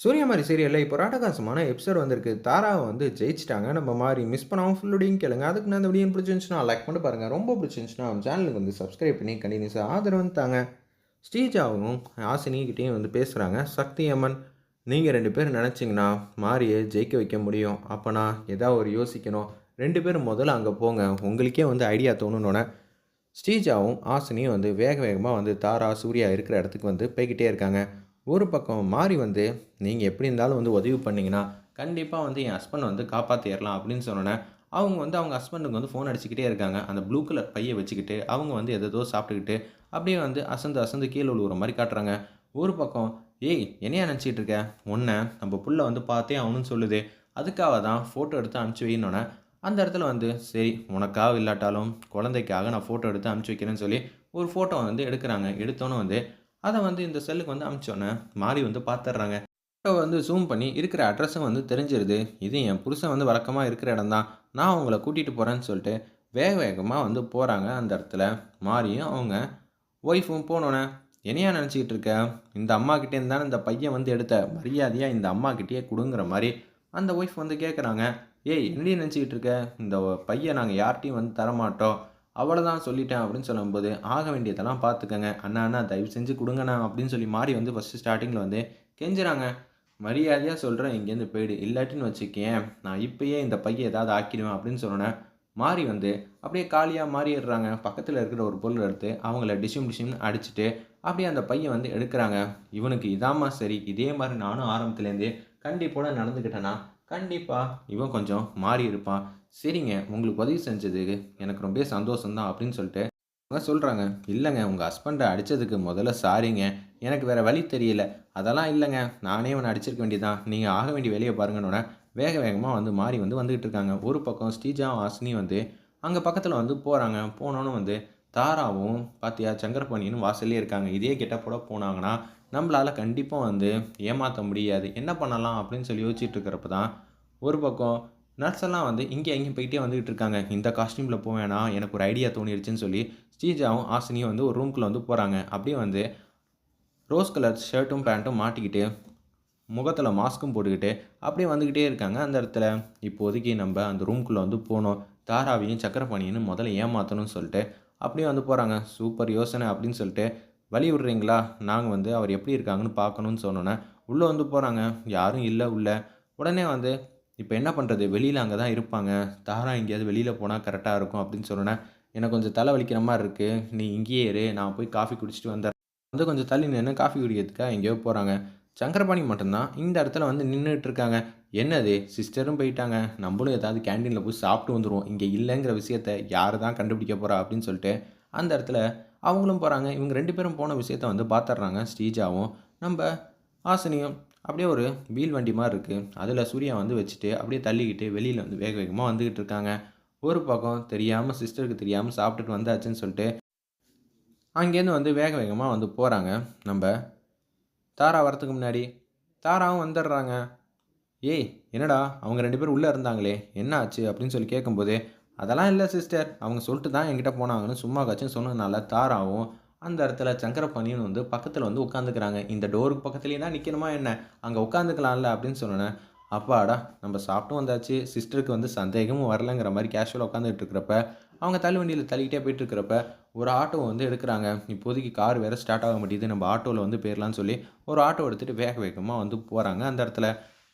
சூரியமாரி சீரியலில் இப்போ ராட்டகாசமான எபிசோட் வந்திருக்கு. தாராவை வந்து ஜெயிச்சிட்டாங்க. நம்ம மாதிரி மிஸ் பண்ணாமல் ஃபுல்லுடையும் கேளுங்க. அதுக்கு நான் இந்த வீடியோ பிடிச்சிருந்துச்சுன்னா லைக் பண்ணி பாருங்கள் ரொம்ப பிடிச்சிருந்துச்சுன்னா சேனலுக்கு வந்து சப்ஸ்கிரைப் பண்ணி கண்டினியூஸாக ஆதரவு தாங்க. ஸ்ரீஜாவும் ஆசினிகிட்டையும் வந்து பேசுகிறாங்க சக்தி அம்மன் நீங்கள் ரெண்டு பேரும் நினச்சிங்கன்னா மாரியை ஜெயிக்க வைக்க முடியும். அப்போனா ஏதாவது ஒரு யோசிக்கணும். ரெண்டு பேரும் முதல்ல அங்கே போங்க. உங்களுக்கே வந்து ஐடியா தோணுனோன்னே ஸ்ரீஜாவும் ஆசினியும் வந்து வேக வேகமாக வந்து தாரா சூர்யா இருக்கிற இடத்துக்கு வந்து போய்கிட்டே இருக்காங்க. ஒரு பக்கம் மாறி வந்து நீங்கள் எப்படி இருந்தாலும் வந்து உதவி பண்ணிங்கன்னா கண்டிப்பாக வந்து என் ஹஸ்பண்ட் வந்து காப்பாற்றிடலாம் அப்படின்னு சொன்னோன்னே அவங்க வந்து அவங்க ஹஸ்பண்டுக்கு வந்து ஃபோன் அடிச்சுக்கிட்டே இருக்காங்க. அந்த ப்ளூ கலர் பையை வச்சுக்கிட்டு அவங்க வந்து எதோ சாப்பிட்டுக்கிட்டு அப்படியே வந்து அசந்து அசந்து கீழே விழுவுற மாதிரி காட்டுறாங்க. ஒரு பக்கம் ஏய் என்னையா நினச்சிட்டு இருக்க? உன்னை நம்ம புள்ள வந்து பார்த்தே அவனுன்னு சொல்லுது. அதுக்காக தான் ஃபோட்டோ எடுத்து அனுப்பிச்சி வைனோன்னே அந்த இடத்துல வந்து சரி உனக்காக இல்லாட்டாலும் குழந்தைக்காக நான் ஃபோட்டோ எடுத்து அனுப்பிச்சி வைக்கிறேன்னு சொல்லி ஒரு ஃபோட்டோ வந்து எடுக்கிறாங்க. எடுத்தோன்னே வந்து அதை வந்து இந்த செல்லுக்கு வந்து அமிச்சோன்னே மாறி வந்து பார்த்துட்றாங்க ஃபோட்டோ வந்து ஜூம் பண்ணி இருக்கிற அட்ரஸும் வந்து தெரிஞ்சிருது. இது என் புருஷன் வந்து வழக்கமாக இருக்கிற இடம் தான் நான் அவங்கள கூட்டிகிட்டு போகிறேன்னு சொல்லிட்டு வேக வேகமாக வந்து போகிறாங்க அந்த இடத்துல. மாறியும் அவங்க ஒய்ஃபும் போனோன்னே என்னையா நினச்சிக்கிட்டு இருக்க? இந்த அம்மாக்கிட்டே இருந்தாலும் இந்த பையன் வந்து எடுத்த மரியாதையாக இந்த அம்மாக்கிட்டேயே கொடுங்குற மாதிரி அந்த ஒய்ஃப் வந்து கேட்குறாங்க ஏய் என்னடி நினச்சிக்கிட்டு இருக்க? இந்த பையன் நாங்கள் யார்கிட்டையும் வந்து தரமாட்டோம். அவ்வளோதான் சொல்லிட்டேன் அப்படின்னு சொல்லும்போது ஆக வேண்டியதெல்லாம் பார்த்துக்கங்க. அண்ணா அண்ணா தயவு செஞ்சு கொடுங்கண்ணா அப்படின்னு சொல்லி மாறி வந்து ஃபஸ்ட்டு ஸ்டார்டிங்கில் வந்து கெஞ்சுறாங்க. மரியாதையாக சொல்கிறேன் இங்கேருந்து போயிடு. இல்லாட்டின்னு வச்சுக்கேன் நான் இப்பயே இந்த பையன் ஏதாவது ஆக்கிடுவேன் அப்படின்னு சொன்னேன் மாறி வந்து அப்படியே காலியாக மாறிடுறாங்க. பக்கத்தில் இருக்கிற ஒரு பொருள் எடுத்து அவங்கள டிஷும் டிஷும்னு அடிச்சுட்டு அப்படியே அந்த பையன் வந்து எடுக்கிறாங்க. இவனுக்கு இதாம்மா சரி இதே மாதிரி நானும் ஆரம்பத்துலேருந்தே கண்டிப்போட நடந்துக்கிட்டேன்னா கண்டிப்பாக இவன் கொஞ்சம் மாறி இருப்பான் சரிங்க உங்களுக்கு உதவி செஞ்சதுக்கு எனக்கு ரொம்ப சந்தோஷம்தான் அப்படின்னு சொல்லிட்டு அவங்க சொல்கிறாங்க இல்லைங்க உங்கள் ஹஸ்பண்டை அடித்ததுக்கு முதல்ல சாரிங்க எனக்கு வேறு வழி தெரியல. அதெல்லாம் இல்லைங்க. நானே அவனை அடிச்சிருக்க வேண்டியதான் நீங்கள் ஆக வேண்டிய வேலையை பாருங்கன்னொன்னே வேக வேகமாக வந்து மாறி வந்து வந்துக்கிட்டு இருக்காங்க. ஒரு பக்கம் ஸ்ரீஜா வாசினி வந்து அங்கே பக்கத்தில் வந்து போகிறாங்க போனோன்னு வந்து தாராவும் பாத்தியா சங்கரபாணியும் வாசல்லே இருக்காங்க. இதே கெட்டப்போட போனாங்கன்னா நம்மளால் கண்டிப்பாக வந்து ஏமாற்ற முடியாது. என்ன பண்ணலாம் அப்படின்னு சொல்லி யோசிச்சுட்டு இருக்கிறப்ப தான் ஒரு பக்கம் நர்ஸ் எல்லாம் வந்து இங்கே எங்கேயும் போயிட்டே வந்துகிட்டு இருக்காங்க. இந்த காஸ்ட்யூமில் போவேனா எனக்கு ஒரு ஐடியா தோணிருச்சுன்னு சொல்லி ஸ்ரீஜாவும் ஆசினியும் வந்து ஒரு ரூம்குள்ளே வந்து போகிறாங்க அப்படியே வந்து ரோஸ் கலர் ஷர்ட்டும் பேண்ட்டும் மாட்டிக்கிட்டு முகத்தில் மாஸ்க்கும் போட்டுக்கிட்டு அப்படியே வந்துக்கிட்டே இருக்காங்க. அந்த இடத்துல இப்போதைக்கு நம்ம அந்த ரூம்குள்ளே வந்து போனோம். தாராவையும் சக்கரப்பாணியும் முதல்ல ஏமாற்றணும்னு சொல்லிட்டு அப்படியே வந்து போகிறாங்க சூப்பர் யோசனை அப்படின்னு சொல்லிட்டு வழி விடுறீங்களா? நாங்கள் வந்து அவர் எப்படி இருக்காங்கன்னு பார்க்கணுன்னு சொன்னோன்னே உள்ளே வந்து போகிறாங்க யாரும் இல்லை உள்ளே. உடனே வந்து இப்போ என்ன பண்ணுறது? வெளியில் அங்கே தான் இருப்பாங்க. தாரா எங்கேயாவது வெளியில் போனால் கரெக்டாக இருக்கும் அப்படின்னு சொன்னோன்னே எனக்கு கொஞ்சம் தலை வலிக்கிற மாதிரி இருக்குது நீ இங்கேயே இரு. நான் போய் காஃபி குடிச்சிட்டு வந்துடுறேன். வந்து கொஞ்சம் தள்ளி நின்று காஃபி குடிக்கிறதுக்காக எங்கேயோ போகிறாங்க சங்கரபாணி மட்டும்தான் இந்த இடத்துல வந்து நின்றுட்டு இருக்காங்க. என்னது? சிஸ்டரும் போயிட்டாங்க. நம்மளும் ஏதாவது கேண்டீனில் போய் சாப்பிட்டு வந்துடுவோம் இங்கே இல்லைங்கிற விஷயத்த யார் தான் கண்டுபிடிக்க போகிறா அப்படின்னு சொல்லிட்டு அந்த இடத்துல அவங்களும் போகிறாங்க இவங்க ரெண்டு பேரும் போன விஷயத்த வந்து பார்த்துட்றாங்க ஸ்ரீஜாவும். நம்ம ஆசினியும் அப்படியே ஒரு வீல் வண்டி மாதிரி இருக்குது அதில் சூர்யா வந்து வச்சுட்டு அப்படியே தள்ளிக்கிட்டு வெளியில் வந்து வேக வேகமாக வந்துக்கிட்டு இருக்காங்க. ஒரு பக்கம் தெரியாமல் சிஸ்டருக்கு தெரியாமல் சாப்பிட்டுட்டு வந்தாச்சுன்னு சொல்லிட்டு அங்கேருந்து வந்து வேக வேகமாக வந்து போகிறாங்க நம்ம தாரா வரத்துக்கு முன்னாடி தாராவும் வந்துடுறாங்க. ஏய் என்னடா? அவங்க ரெண்டு பேரும் உள்ளே இருந்தாங்களே. என்ன ஆச்சு அப்படின்னு சொல்லி கேட்கும்போது அதெல்லாம் இல்லை சிஸ்டர் அவங்க சொல்லிட்டு தான் என்கிட்ட போனாங்கன்னு சும்மா காச்சுன்னு சொன்னதுனால தாராவும் அந்த இடத்துல சங்கரப்பாணியும் வந்து பக்கத்தில் வந்து உட்காந்துக்கிறாங்க இந்த டோருக்கு பக்கத்துலேயே தான் நிற்கணுமா என்ன? அங்கே உட்காந்துக்கலாம்ல அப்படின்னு சொன்னேன் அப்பாடா நம்ம சாப்பிட்டும் வந்தாச்சு. சிஸ்டருக்கு வந்து சந்தேகமும் வரலங்கிற மாதிரி கேஷுவலாக உட்காந்துட்டு இருக்கிறப்ப அவங்க தள்ளு வண்டியில் தள்ளிக்கிட்டே போயிட்டு இருக்கிறப்ப ஒரு ஆட்டோ வந்து எடுக்கிறாங்க. இப்போதைக்கு கார் வேறு ஸ்டார்ட் ஆக மாட்டேது நம்ம ஆட்டோவில் வந்து போயிடலான்னு சொல்லி ஒரு ஆட்டோ எடுத்துகிட்டு வேக வேகமாக வந்து போகிறாங்க அந்த இடத்துல.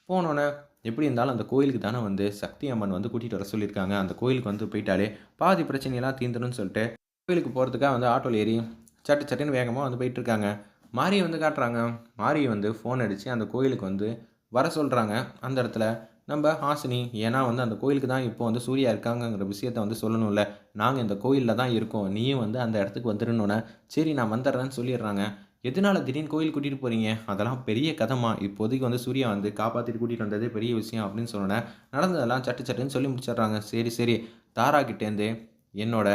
போனோன்னே எப்படி இருந்தாலும் அந்த கோயிலுக்கு தானே வந்து சக்தி அம்மன் வந்து கூட்டிகிட்டு வர சொல்லியிருக்காங்க. அந்த கோயிலுக்கு வந்து போயிட்டாலே பாதி பிரச்சனையெல்லாம் தீந்துடும் சொல்லிட்டு கோயிலுக்கு போகிறதுக்காக வந்து ஆட்டோவில் ஏறி சட்டு சட்டுன்னு வேகமாக வந்து போயிட்டுருக்காங்க. மாரியை வந்து காட்டுறாங்க. மாரியை வந்து ஃபோன் அடித்து அந்த கோயிலுக்கு வந்து வர சொல்கிறாங்க அந்த இடத்துல நம்ம ஹாசினி ஏன்னா வந்து அந்த கோயிலுக்கு தான் இப்போ வந்து சூர்யா இருக்காங்கங்கிற விஷயத்த வந்து சொல்லணும்ல. நாங்கள் இந்த கோயிலில் தான் இருக்கோம். நீயும் வந்து அந்த இடத்துக்கு வந்துடணுன்னே சரி நான் வந்துடுறேன்னு சொல்லிடுறாங்க. எதனால திடீர்னு கோயில் கூட்டிகிட்டு போகிறீங்க அதெல்லாம் பெரிய கதமா இப்போதைக்கு வந்து சூர்யா வந்து காப்பாற்றிட்டு கூட்டிகிட்டு வந்ததே பெரிய விஷயம் அப்படின்னு சொன்னோன்னே நடந்ததெல்லாம் சட்டு சட்டுன்னு சொல்லி முடிச்சிடுறாங்க. சரி சரி. தாரா கிட்டேருந்து என்னோட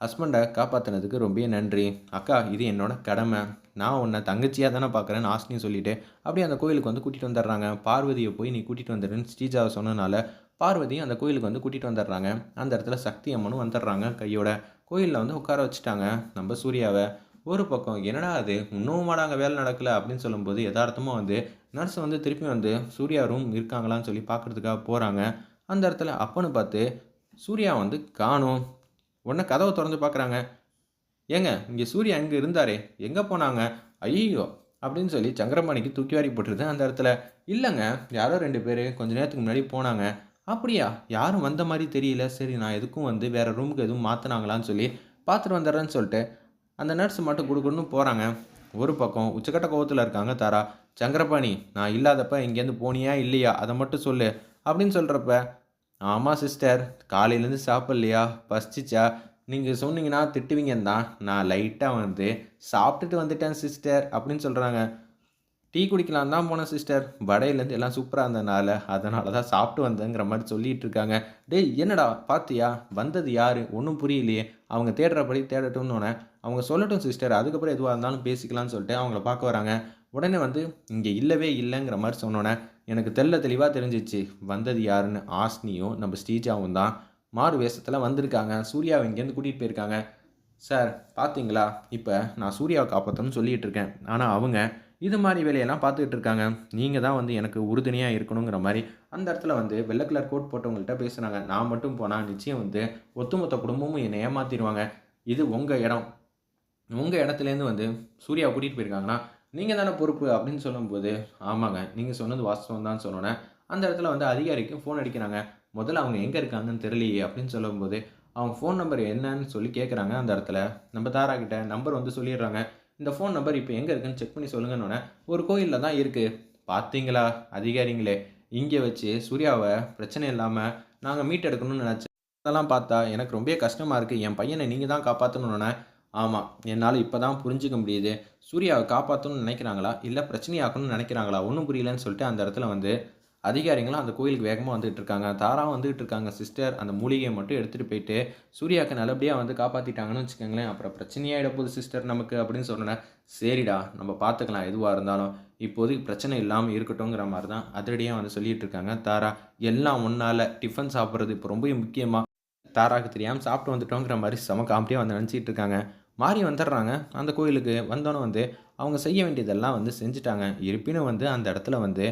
ஹஸ்பண்டை காப்பாற்றினதுக்கு ரொம்ப நன்றி. அக்கா இது என்னோட கடமை. நான் உன்னை தங்கச்சியாக தானே பார்க்குறேன்னு ஆஸ்டின்னு சொல்லிவிட்டு அப்படியே அந்த கோயிலுக்கு வந்து கூட்டிகிட்டு வந்துடுறாங்க பார்வதியை போய் நீ கூட்டிகிட்டு வந்துடுன்னு ஸ்ரீஜாவை சொன்னனால பார்வதியும் அந்த கோயிலுக்கு வந்து கூட்டிகிட்டு வந்துடுறாங்க அந்த இடத்துல சக்தி அம்மனும் வந்துடுறாங்க கையோட. கோயிலில் வந்து உட்கார வச்சுட்டாங்க. நம்ம சூர்யாவை ஒரு பக்கம் என்னடா அது இன்னும் மாடாங்க வேலை நடக்கலை? அப்படின்னு சொல்லும்போது யதார்த்தமாக வந்து நர்ஸ் வந்து திருப்பி வந்து சூர்யா ரூம் இருக்காங்களான்னு சொல்லி பார்க்குறதுக்காக போகிறாங்க அந்த இடத்துல அப்பன்னு பார்த்து சூர்யா வந்து காணும். உடனே கதவை திறந்து பார்க்குறாங்க. ஏங்க இங்கே சூர்யா அங்கே இருந்தாரே? எங்கே போனாங்க? ஐயோ அப்படின்னு சொல்லி சங்கரபாணிக்கு தூக்கி வாரி போட்டுருது அந்த இடத்துல. இல்லைங்க யாரோ ரெண்டு பேர் கொஞ்ச நேரத்துக்கு முன்னாடி போனாங்க. அப்படியா? யாரும் வந்த மாதிரி தெரியல. சரி நான் எதுக்கும் வந்து வேறு ரூமுக்கு எதுவும் மாற்றினாங்களான்னு சொல்லி பார்த்துட்டு வந்துடுறேன்னு சொல்லிட்டு அந்த நர்ஸ் மட்டும் கொடுக்கணும்னு போகிறாங்க ஒரு பக்கம் உச்சக்கட்ட கோவத்தில் இருக்காங்க தாரா. சங்கரபாணி நான் இல்லாதப்ப இங்கேருந்து போனியா இல்லையா? அதை மட்டும் சொல்லு அப்படின்னு சொல்கிறப்ப ஆமாம் சிஸ்டர். காலையிலேருந்து சாப்பிட்லையா? பசிச்சிச்சா? நீங்கள் சொன்னீங்கன்னா திட்டுவீங்கன்னு தான் நான் லைட்டாக வந்து சாப்பிட்டுட்டு வந்துட்டேன் சிஸ்டர் அப்படின்னு சொல்கிறாங்க டீ குடிக்கலாம் தான் போனேன் சிஸ்டர். வடையிலேருந்து எல்லாம் சூப்பராக இருந்ததுனால அதனால தான் சாப்பிட்டு வந்தேங்கிற மாதிரி சொல்லிட்டு இருக்காங்க. டேய் என்னடா பார்த்தியா வந்தது யார்? ஒன்றும் புரியலையே. அவங்க தேடுறபடி தேடட்டும்னு அவங்க சொல்லட்டும் சிஸ்டர். அதுக்கப்புறம் எதுவாக இருந்தாலும் பேசிக்கலாம்னு சொல்லிட்டு அவங்கள பார்க்க வராங்க. உடனே வந்து இங்கே இல்லவே இல்லைங்கிற மாதிரி சொன்னோன்னே எனக்கு தெல்ல தெளிவாக தெரிஞ்சிச்சு. வந்தது யாருன்னு? ஆஸ்னியும் நம்ம ஸ்ரீஜாவும் தான். மாறு வேஷத்தில் வந்திருக்காங்க. சூர்யாவை இங்கேருந்து கூட்டிகிட்டு போயிருக்காங்க. சார் பார்த்தீங்களா இப்போ நான் சூர்யாவை காப்பாற்றணும்னு சொல்லிகிட்டு இருக்கேன். ஆனால் அவங்க இது மாதிரி வேலையெல்லாம் பார்த்துக்கிட்டு இருக்காங்க. நீங்கள் தான் வந்து எனக்கு உறுதுணையாக இருக்கணுங்கிற மாதிரி அந்த இடத்துல வந்து வெள்ளை கலர் கோட் போட்டவங்கள்ட்ட பேசுகிறாங்க நான் மட்டும் போனால் நிச்சயம் வந்து ஒத்துமொத்த குடும்பமும் என்னை ஏமாற்றிடுவாங்க இது உங்கள் இடம். உங்கள் இடத்துலேருந்து வந்து சூர்யா கூட்டிகிட்டு போயிருக்காங்கன்னா நீங்கள் தானே பொறுப்பு அப்படின்னு சொல்லும்போது ஆமாங்க நீங்கள் சொன்னது வாஸ்தவம் தான் சொன்னோன்னே அந்த இடத்துல வந்து அதிகாரிக்கும் ஃபோன் அடிக்கிறாங்க. முதல்ல அவங்க எங்கே இருக்காங்கன்னு தெரியலையே அப்படின்னு சொல்லும்போது அவங்க ஃபோன் நம்பர் என்னன்னு சொல்லி கேட்குறாங்க அந்த இடத்துல. நம்ம தாரா கிட்ட நம்பர் வந்து சொல்லிடுறாங்க. இந்த ஃபோன் நம்பர் இப்போ எங்கே இருக்குன்னு செக் பண்ணி சொல்லுங்கன்னொன்னே ஒரு கோயிலில் தான் இருக்குது பார்த்தீங்களா அதிகாரிங்களே? இங்கே வச்சு சூர்யாவை பிரச்சனை இல்லாமல் நாங்கள் மீட் எடுக்கணும்னு நினச்சேன் அதெல்லாம் பார்த்தா எனக்கு ரொம்ப கஷ்டமாக இருக்குது என் பையனை நீங்கள் தான் காப்பாற்றணுன்னொன்னே ஆமாம் என்னால் இப்போ தான் புரிஞ்சிக்க முடியுது. சூர்யாவை காப்பாற்றணும்னு நினைக்கிறாங்களா? இல்லை பிரச்சனையாக்கணும்னு நினைக்கிறாங்களா? ஒன்றும் புரியலன்னு சொல்லிட்டு அந்த இடத்துல வந்து அதிகாரிகளும் அந்த கோயிலுக்கு வேகமாக வந்துகிட்டு இருக்காங்க. தாராக வந்துகிட்டு இருக்காங்க சிஸ்டர் அந்த மூலிகையை மட்டும் எடுத்துகிட்டு போயிட்டு சூர்யாவுக்கு நல்லபடியாக வந்து காப்பாற்றிட்டாங்கன்னு வச்சுக்கோங்களேன். அப்புறம் பிரச்சனையாகிட போகுது சிஸ்டர் நமக்கு அப்படின்னு சொன்னேன் சரிடா நம்ம பார்த்துக்கலாம் எதுவாக இருந்தாலும். இப்போதைக்கு பிரச்சனை இல்லாமல் இருக்கட்டும்ங்கிற மாதிரி தான் அதிரடியாக வந்து சொல்லிகிட்டு இருக்காங்க. தாரா எல்லாம் ஒன்றால் டிஃபன் சாப்பிட்றது இப்போ ரொம்ப முக்கியமாக தாராக்கு தெரியாமல் சாப்பிட்டு வந்துட்டோங்கிற மாதிரி செம காமெடியாக வந்து நினச்சிட்டு இருக்காங்க. மாறி வந்துடுறாங்க. அந்த கோயிலுக்கு வந்தோன்னே வந்து அவங்க செய்ய வேண்டியதெல்லாம் வந்து செஞ்சுட்டாங்க. இருப்பினும் வந்து அந்த இடத்துல வந்து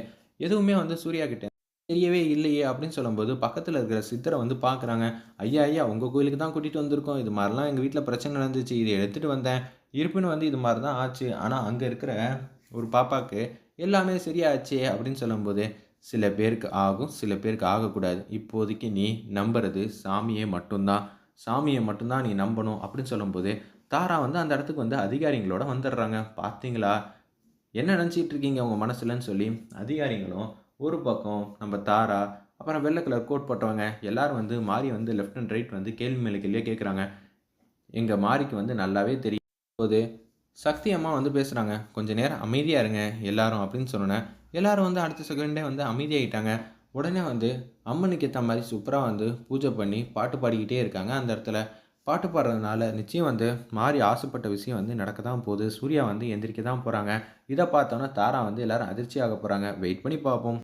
எதுவுமே வந்து சூர்யா கிட்டே தெரியவே இல்லையே அப்படின்னு சொல்லும்போது பக்கத்தில் இருக்கிற சித்தரை வந்து பார்க்குறாங்க. ஐயா ஐயா உங்கள் கோயிலுக்கு தான் கூட்டிகிட்டு வந்திருக்கோம். இது மாதிரிலாம் எங்கள் வீட்டில் பிரச்சனை நடந்துச்சு. இதை எடுத்துகிட்டு வந்தேன். இருப்பினும் வந்து இது மாதிரி தான் ஆச்சு. ஆனால் அங்கே இருக்கிற ஒரு பாப்பாவுக்கு எல்லாமே சரியாச்சு அப்படின்னு சொல்லும்போது சில பேருக்கு ஆகும் சில பேருக்கு ஆகக்கூடாது. இப்போதைக்கு நீ நம்புறது சாமியை மட்டும்தான். சாமியை மட்டும்தான் நீ நம்பணும் அப்படின்னு சொல்லும்போது தாரா வந்து அந்த இடத்துக்கு வந்து அதிகாரிங்களோட வந்துடுறாங்க. பார்த்தீங்களா? என்ன நினச்சிட்டு இருக்கீங்க உங்கள் மனசுலன்னு சொல்லி அதிகாரிங்களும் ஒரு பக்கம் நம்ம தாரா அப்புறம் வெள்ளை கலர் கோட் போட்டவங்க எல்லாரும் வந்து மாறி வந்து லெஃப்ட் அண்ட் ரைட் வந்து கேள்வி மேலே கேள்வியே கேட்குறாங்க எங்கள் மாரிக்கு வந்து நல்லாவே தெரியும் போது சக்தி அம்மா வந்து பேசுகிறாங்க கொஞ்சம் நேரம் அமைதியாக இருங்க எல்லாரும் அப்படின்னு சொன்னோன்னே எல்லாரும் வந்து அடுத்த செகண்டே வந்து அமைதியாகிட்டாங்க உடனே வந்து அம்மனுக்கு ஏற்ற மாதிரி சூப்பராக வந்து பூஜை பண்ணி பாட்டு பாடிக்கிட்டே இருக்காங்க அந்த இடத்துல. பாட்டு பாடுறதுனால நிச்சயம் வந்து மாறி ஆசைப்பட்ட விஷயம் வந்து நடக்க தான் போகுது. சூர்யா வந்து எந்திரிக்க தான் போகிறாங்க இதை பார்த்தோன்னா தாரா வந்து எல்லோரும் அதிர்ச்சியாக போகிறாங்க வெயிட் பண்ணி பார்ப்போம்.